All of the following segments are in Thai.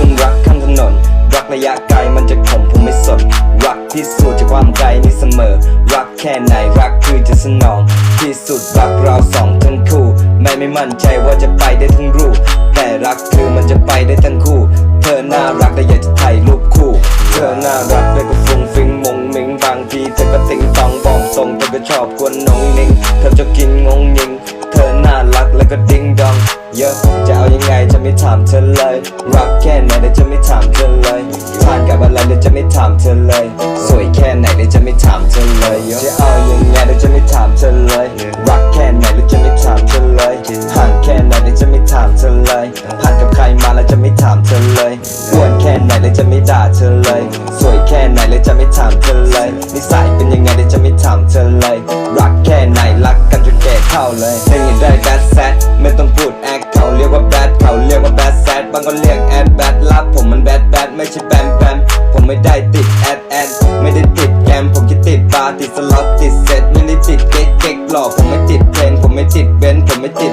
รื่องรักข้างถนน รักระยะไกลมันจะขมผมไม่สดรักที่สุดจะความใจนี่เสมอ รักแค่ไหนรักคือจะสนอง ที่สุดรักเราสองทั้งคู่ ไม่ไม่มั่นใจว่าจะไปได้ทั้งรูป แต่รักคือมันจะไปได้ทั้งคู่ เธอน่ารักและอยากจะถ่ายรูปคู่ เธอน่ารักและก็ฟุ้งฟิ้งมงมิงบางทีเธอก็ติงตองบองทรงเธอก็ชอบกวนนงนิงเธอจะกินงงยิง เธอน่ารักและก็ดิ้งดอง เยอะจะเอาอย่าง จะไม่ถามเธอเลย รักแค่ไหนเดี๋ยวจะไม่ถามเธอเลยทานกับอะไรเดี๋ยวจะไม่ถามเธอเลย สวยแค่ไหนเดี๋ยวจะไม่ถามเธอเลยเยอะจะเอายังไงเดี๋ยวจะไม่ถามเธอเลย รักแค่ไหนเดี๋ยวจะไม่ถามเธอเลยห่างแค่ไหนเดี๋ยวจะไม่ถามเธอเลย ผ่านกับใครมาแล้วจะไม่ถามเธอเลยอ้วนแค่ไหนเดี๋ยจะไม่ด่าเธอเลย สวยแค่ไหนเดี๋ยจะไม่ถามเธอเลย นิสัยเป็นยังไงเดี๋ยจะไม่ถามเธอเลย รักแางก็เรียกแอดแบดลับผมมันแบดแบดไม่ใช่แบมแบมผมไม่ได้ติดแอดแอดไม่ได้ติดแกมผมแค่ติดบาร์ติดสล็อตติดเซตไม่ได้ติดเก๊กเก๊กหลอกผมไม่ติดเพลงผมไม่ติดเบนผมไม่ติด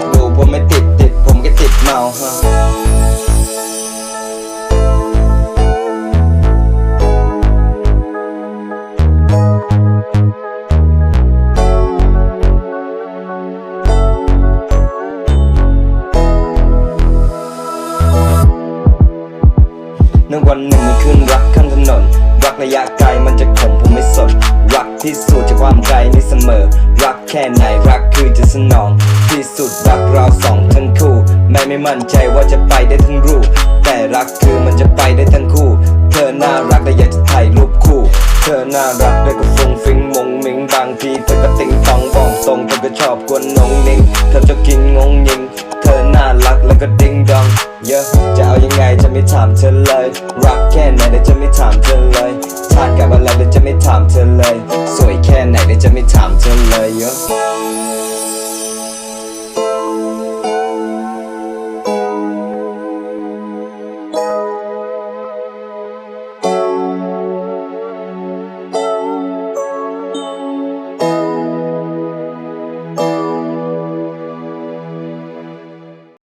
วันหนึ่งมีคืนรักข้างถนน รักระยะไกลมันจะขมผมไม่สน รักที่สุดจากความไกลนี่เสมอ รักแค่ไหนรักคือจะสนอง ที่สุดรักเราสองทั้งคู่ แม้ไม่มั่นใจว่าจะไปได้ทั้งรูปแต่รักคือมันจะไปได้ทั้งคู่ เธอน่ารักและอยากจะถ่ายรูปคู่ เธอน่ารักแล้วก็ฟุ้งฟิ้งมงมิงบางทีเธอก็ติงตองบอกทรงเธอก็ชอบกวนนงนิ่งเธอจะกินงงยิง รักแล้วก็ดิ้งดองเยอะจะเอายังไงจะไม่ถามเธอเลย รักแค่ไหนเดี๋ยวจะไม่ถามเธอเลยทานกับอะไรเดี๋ยวจะไม่ถามเธอเลย สวยแค่ไหนเดี๋ยวจะไม่ถามเธอเลยเยอะ